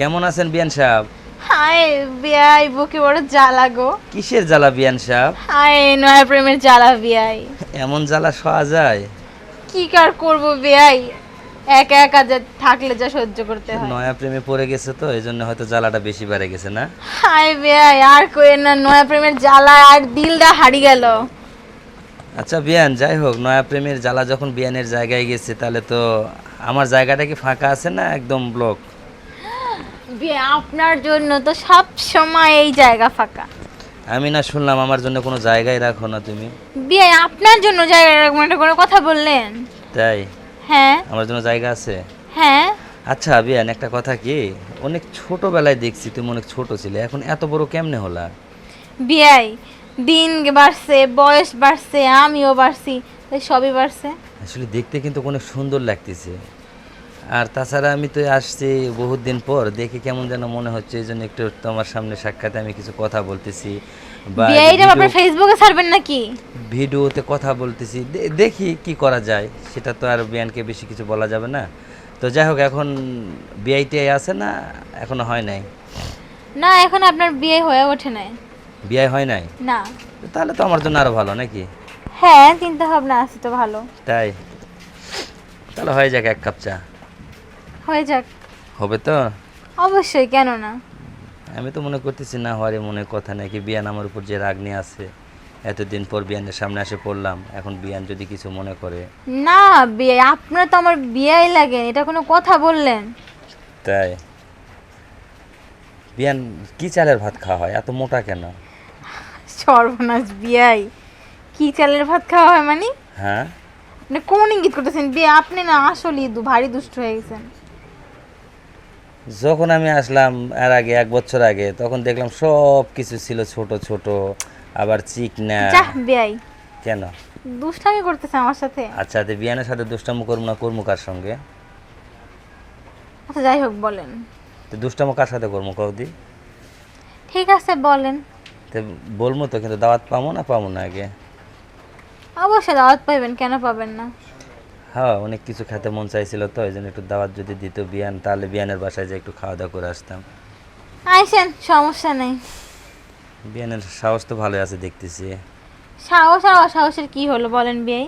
কেমন আছেন বিয়ান সাহেব? হাই বিয়াই বুকে বড় জ্বালা গো। কিসের জ্বালা বিয়ান সাহেব? হাই নয়া প্রেমের জ্বালা বিয়াই। এমন জ্বালা সওয়া যায়? কি কার করব বিয়াই? একা একা যা থাকলে যা সহ্য করতে হয়। নয়া প্রেমে পড়ে গেছে তো এই জন্য হয়তো জ্বালাটা বেশি বেড়ে গেছে না? হাই বিয়াই আর কই না নয়া প্রেমের জ্বালা আর দিলটা হারি গেল। আচ্ছা বিয়ান যাই হোক নয়া প্রেমের জ্বালা যখন বিয়ানের জায়গায় গেছে তাহলে তো আমার জায়গাটা কি ফাঁকা আছে না একদম ব্লক? আপনার জন্য তো সব সময় এই জায়গা ফাঁকা। আমি না শুনলাম আমার জন্য কোনো জায়গায় রাখো না তুমি। বিয়ে আপনার জন্য জায়গা রাখব না, কোনো কথা বললেন। তাই? হ্যাঁ। আমার জন্য জায়গা আছে? হ্যাঁ। আচ্ছা বিয়ান একটা কথা কি? অনেক ছোটবেলায় দেখছি তুমি অনেক ছোট ছিলে এখন এত বড় কেমনে হলা? বিয়াই দিন বাড়ছে বয়স বাড়ছে আমিও বাড়ছি তাই সবই বাড়ছে। আসলে দেখতে কিন্তু অনেক সুন্দর লাগতেছে। আর তাছাড়া আমি তো আসছি বহুত দিন পর দেখে কেমন যেন মনে হচ্ছে এই জন্য একটু তোমার সামনে সাক্ষাতে আমি কিছু কথা বলতেছি। বা ফেসবুকে ছাড়বেন নাকি? ভিডিওতে কথা বলতেছি দেখি কি করা যায় সেটা তো আর বিয়ানকে বেশি কিছু বলা যাবে না। তো যাই হোক এখন বিআইটিআই আছে না এখনও হয় নাই? না এখন আপনার বিয়ে হয়ে ওঠে নাই। বিয়ে হয় নাই? না। তাহলে তো আমার জন্য আরও ভালো নাকি? হ্যাঁ চিন্তা ভাবনা আছে তো ভালো। তাই। তাহলে হয়ে যাক এক কাপ চা। হয়ে যাক। হবে তো? অবশ্যই কেন না? আমি তো মনে করতেছি না হওয়ারই মনে কথা নাকি বিয়ান আমার উপর যে রাগ নিয়ে আছে। এতদিন পর বিয়ানের সামনে এসে পড়লাম এখন বিয়ান যদি কিছু মনে করে। না বিয়ে আপনার তো আমার বিয়েই লাগে এটা কোনো কথা বললেন? তাই? বিয়ান কি চালের ভাত খাওয়া হয়? এত মোটা কেন? সর্বনাশ বিয়াই। কি চালের ভাত খাওয়া হয় মানে? হ্যাঁ? আপনি কোন ইঙ্গিত করতেছেন? বিয়ে আপনি না আসলেই দু ভারী দুষ্ট হয়ে গেছেন। যখন আমি আসলাম এর আগে এক বছর আগে তখন দেখলাম সব কিছু ছিল ছোট ছোট আবার চিকনা। কেন? দুষ্টামি করতেছে আমার সাথে। আচ্ছা তো বিয়ানের সাথে দুষ্টামো করব না করব কার সঙ্গে? আচ্ছা যাই হোক বলেন। তো দুষ্টামো কার সাথে করব কৌদি ঠিক আছে বলেন। তো বলব তো কিন্তু দাওয়াত পাবো না পাবো না আগে? অবশ্যই দাওয়াত পাইবেন কেন পাবেন না? হ্যাঁ অনেক কিছু খেতে মন চাইছিল তো এই জন্য একটু দাওয়াত যদি দিত বিয়ান তাহলে বিয়ানের বাসায় যে একটু খাওয়া দাওয়া করে আসতাম। আইসেন সমস্যা নেই। বিয়ানের সাহস তো ভালোই আছে দেখতেছি। সাহস আর অসাহসের কি হলো বলেন বিয়াই?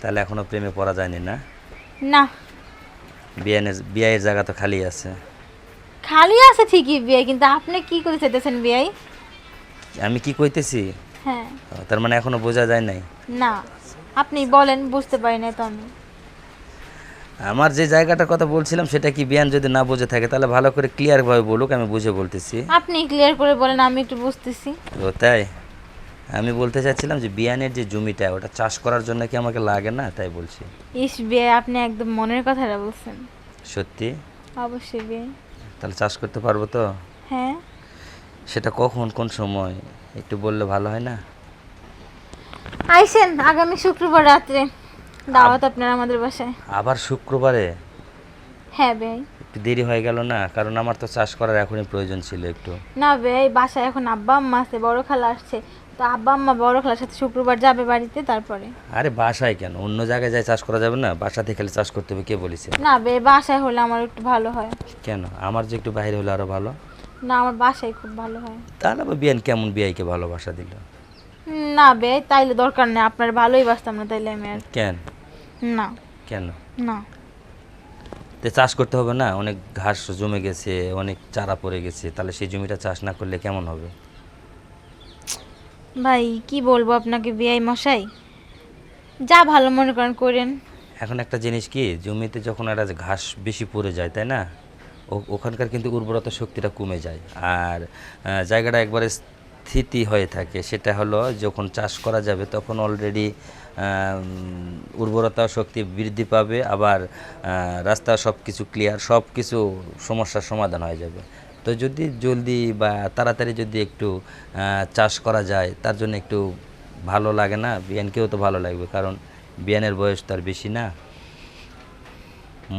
তাহলে এখনও প্রেমে পড়া যায়নি না? না। বিয়ানের বিয়ের জায়গা তো খালি আছে। খালি আছে ঠিকই বিয়ে কিন্তু আপনি কি করে চাইতেছেন বিয়াই? আমি কি কইতেছি? হ্যাঁ। তার মানে এখনও বোঝা যায় নাই? না। আপনি বলেন বুঝতে পারি না তো আমি। আমার যে জায়গাটার কথা বলছিলাম সেটা কি বিয়ান যদি না বুঝে থাকে তাহলে ভালো করে ক্লিয়ারভাবে বলুক আমি বুঝে বলতেছি। আপনি ক্লিয়ার করে বলেন আমি একটু বুঝতেছি। ও তাই? আমি বলতে চাচ্ছিলাম যে বিয়ানের যে জমিটা ওটা চাষ করার জন্য কি আমাকে লাগে না? তাই বলছি। ইস বিয়ে আপনি একদম মনের কথাটা বলছেন। সত্যি? অবশ্যই বিয়ে তাহলে চাষ করতে পারব তো? হ্যাঁ। সেটা কখন কোন সময়? একটু বললে ভালো হয় না? আইসেন আগামী শুক্রবার রাত্রে। দাওয়াত আপনার আমাদের বাসায়। আবার শুক্রবারে? হ্যাঁ ভাই। একটু দেরি হয়ে গেল না? কারণ আমার তো চাষ করার এখনই প্রয়োজন ছিল একটু। না ভাই বাসায় এখন আব্বা আম্মা আছে বড় খালা আসছে। তো আব্বা আম্মা বড় খালার সাথে শুক্রবার যাবে বাড়িতে তারপরে। আরে বাসায় কেন? অন্য জায়গায় যাই চাষ করা যাবে না? বাসাতে খালি চাষ করতে হবে কে বলেছে? না বে বাসায় হলে আমার একটু ভালো হয়। কেন? আমার যে একটু বাইরে হলে আরও ভালো? না আমার বাসায় খুব ভালো হয়। তাহলে আবার বিয়ান কেমন বিয়াইকে ভালোবাসা দিল? না বে তাইলে দরকার নেই। আপনার ভালোই বাসতাম না তাইলে আমি আর। কেন? না। কেন? না। তো চাষ করতে হবে না? অনেক ঘাস জমে গেছে অনেক চারা পড়ে গেছে। তাহলে সেই জমিটা চাষ না করলে কেমন হবে? ভাই কি বলব আপনাকে বিয়াই মশাই? যা ভালো মনে করেন করেন। এখন একটা জিনিস কি জমিতে যখন একটা ঘাস বেশি পড়ে যায় তাই না? ওখানকার কিন্তু উর্বরতা শক্তিটা কমে যায়। আর জায়গাটা একবারে স্থিতি হয়ে থাকে। সেটা হলো যখন চাষ করা যাবে তখন অলরেডি উর্বরতা শক্তি বৃদ্ধি পাবে, আবার রাস্তা সব কিছু ক্লিয়ার সব কিছু সমস্যার সমাধান হয়ে যাবে। তো যদি জলদি বা তাড়াতাড়ি যদি একটু চাষ করা যায়, তার জন্য একটু ভালো লাগে না? বিয়ানকেও তো ভালো লাগবে, কারণ বিয়ানের বয়স তো আর বেশি না।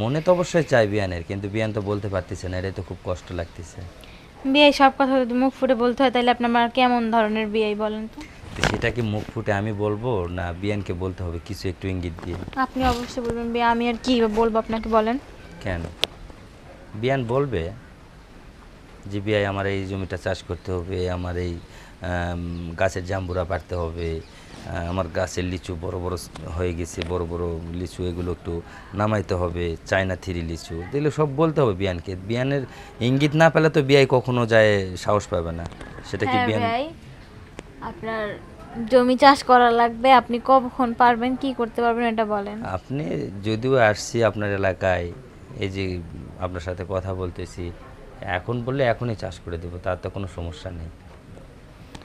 মনে তো অবশ্যই চাই বিয়ানের, কিন্তু বিয়ান তো বলতে পারতেছে না, এটাই তো খুব কষ্ট লাগতেছে। বিয়ে সব কথা যদি মুখ ফুটে বলতে হয় তাহলে আপনার কেমন ধরনের বিয়ে বলেন তো? সেটা কি মুখ ফুটে আমি বলব না বিয়ানকে বলতে হবে? কিছু একটু ইঙ্গিত দিয়ে। আপনি অবশ্যই বলবেন বিয়ে আমি আর কি বলব আপনাকে বলেন? কেন? বিয়ান বলবে যে বিয়াই আমার এই জমিটা চাষ করতে হবে আমার এই গাছের জাম্বুরা পারতে হবে। আমার গাছের লিচু বড় বড় হয়ে গেছে বড় বড় লিচু এগুলো একটু নামাইতে হবে চায়না থ্রি লিচু। এগুলো সব বলতে হবে বিয়ানকে। বিয়ানের ইঙ্গিত না পেলে তো বিয়াই কখনো যায় সাহস পাবে না। সেটা কি হ্যাঁ বিয়ান আপনার জমি চাষ করা লাগবে আপনি কখন পারবেন কি করতে পারবেন এটা বলেন। আপনি যদিও আসছি আপনার এলাকায় এই যে আপনার সাথে কথা বলতেছি এখন বললে এখনই চাষ করে দেবো তার তো কোনো সমস্যা নেই।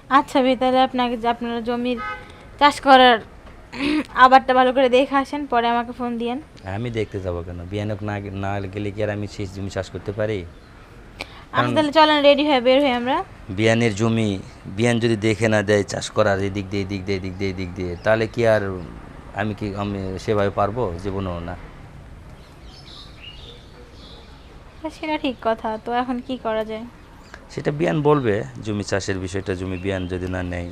আচ্ছা ভাই তাহলে আপনাকে আপনারা জমির চাষ করার আবারটা ভালো করে দেখে আসেন পরে আমাকে ফোন দিয়েন। আমি দেখতে যাব কেন? বিয়ানক না না গেলে কি আর আমি শেষ জমি চাষ করতে পারি? আচ্ছা তাহলে চলেন রেডি হয়ে বের হই আমরা। বিয়ানের জমি বিয়ান যদি দেখে না দেয় চাষ করার এদিক দিয়ে এদিক দিয়ে এদিক দিয়ে এদিক দিয়ে তাহলে কি আর আমি কি আমি সেভাবে পারব? জীবনেও না। সেটা ঠিক কথা তো এখন কি করা যায়? সেটা বিয়ান বলবে জমি চাষের বিষয়টা জমি বিয়ান যদি না নেয়।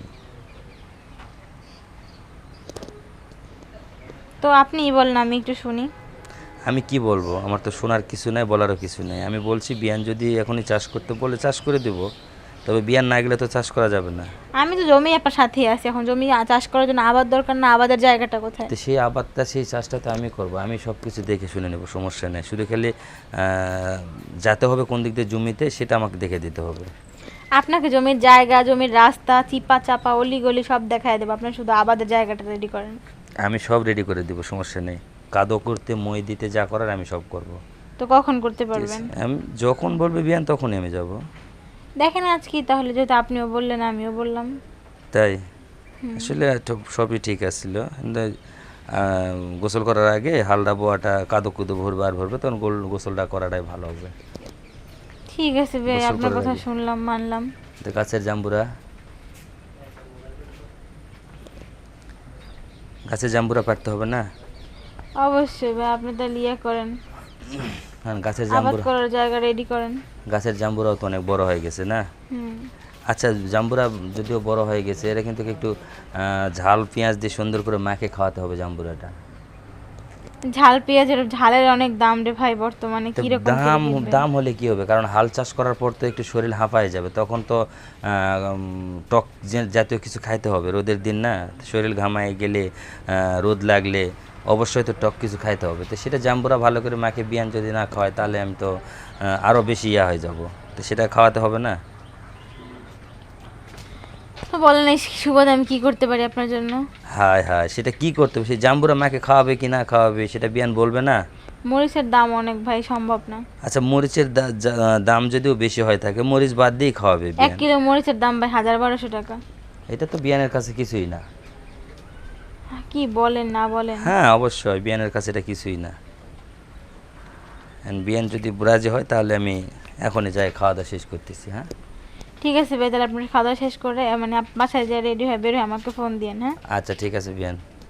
তো আপনিই বলেন আমি একটু শুনি। আমি কি বলব? আমার তো শোনার কিছু নাই বলারও কিছু নাই। আমি বলছি বিয়ান যদি এখনই চাষ করতে বলে চাষ করে দেব। তবে বিয়ান না গেলে তো চাষ করা যাবে না। আমি তো জমি আপনার সাথেই আছি এখন জমি চাষ করার জন্য আবাদ দরকার না আবাদের জায়গাটা কোথায়? তো সেই আবাদটা সেই চাষটা তো আমি করব। আমি সব কিছু দেখে শুনে নেব সমস্যা নেই। শুধু খালি যেতে হবে কোন দিক দিয়ে জমিতে সেটা আমাকে দেখে দিতে হবে। আপনাকে জমির জায়গা জমির রাস্তা চিপা চাপা অলি গলি সব দেখায় দেবো। আপনার শুধু আবাদের জায়গাটা রেডি করেন। আমি সব রেডি করে দিব সমস্যা নেই। কাদো করতে মই দিতে যা করার আমি সব করব। তো কখন করতে পারবেন? আমি যখন বলবে বিয়ান তখনই আমি যাব। দেখেন আজ কি তাহলে যেহেতু আপনিও বললেন আমিও বললাম। তাই? আসলে সবই ঠিক কিন্তু, গোসল করার আগে হালদা বোয়াটা কাদো কুদো ভরবে আর ভরবে তখন গোল গোসলটা করাটাই ভালো হবে। ঠিক আছে ভাই আপনার কথা শুনলাম মানলাম। তো গাছের জাম্বুরা? গাছের জাম্বুরা পারতে হবে না? অবশ্যই ভাই আপনি তাহলে ইয়ে করেন। হ্যাঁ গাছের জাম্বুরা। করার জায়গা রেডি করেন। গাছের জাম্বুরাও তো অনেক বড় হয়ে গেছে না? আচ্ছা জাম্বুরা যদিও বড় হয়ে গেছে এরা কিন্তু একটু ঝাল পেঁয়াজ দিয়ে সুন্দর করে মাখে খাওয়াতে হবে জাম্বুরাটা। ঝাল পেঁয়াজের ঝালের অনেক দাম রে ভাই বর্তমানে তো কীরকম দাম দাম হলে কি হবে? কারণ হাল চাষ করার পর তো একটু শরীর হাঁপায় যাবে তখন তো আহ, টক জাতীয় কিছু খাইতে হবে রোদের দিন না? শরীর ঘামায় গেলে আহ, রোদ লাগলে অবশ্যই তো টক কিছু খাইতে হবে। তো সেটা জাম্বুরা ভালো করে মাকে বিয়ান যদি না খাওয়ায় তাহলে আমি তো আহ, আরও বেশি ইয়া হয়ে যাব। তো সেটা খাওয়াতে হবে না? বলেন এই সুবাদে আমি কি করতে পারি আপনার জন্য? হায় হায় সেটা কি করতে হবে? সেই জাম্বুরা মাকে খাওয়াবে কি না খাওয়াবে সেটা বিয়ান বলবে না? মরিচের দাম অনেক ভাই সম্ভব না। আচ্ছা মরিচের দাম যদিও বেশি হয় থাকে মরিচ বাদ দিয়েই খাওয়াবে এক কিলো মরিচের দাম ভাই হাজার বারোশো টাকা। এটা তো বিয়ানের কাছে কিছুই না। কি বলেন না বলেন? হ্যাঁ অবশ্যই। বিয়ানের কাছে এটা কিছুই না। বিয়ান যদি রাজি হয় তাহলে আমি এখনই যাই খাওয়া দাওয়া শেষ করতেছি হ্যাঁ? ঠিক আছে ভাই তাহলে আপনার খাওয়া দাওয়া শেষ করে মানে বাসায় যা রেডি হয়ে বের হয়ে আমাকে ফোন দিয়েন হ্যাঁ? আচ্ছা ঠিক আছে বিয়ান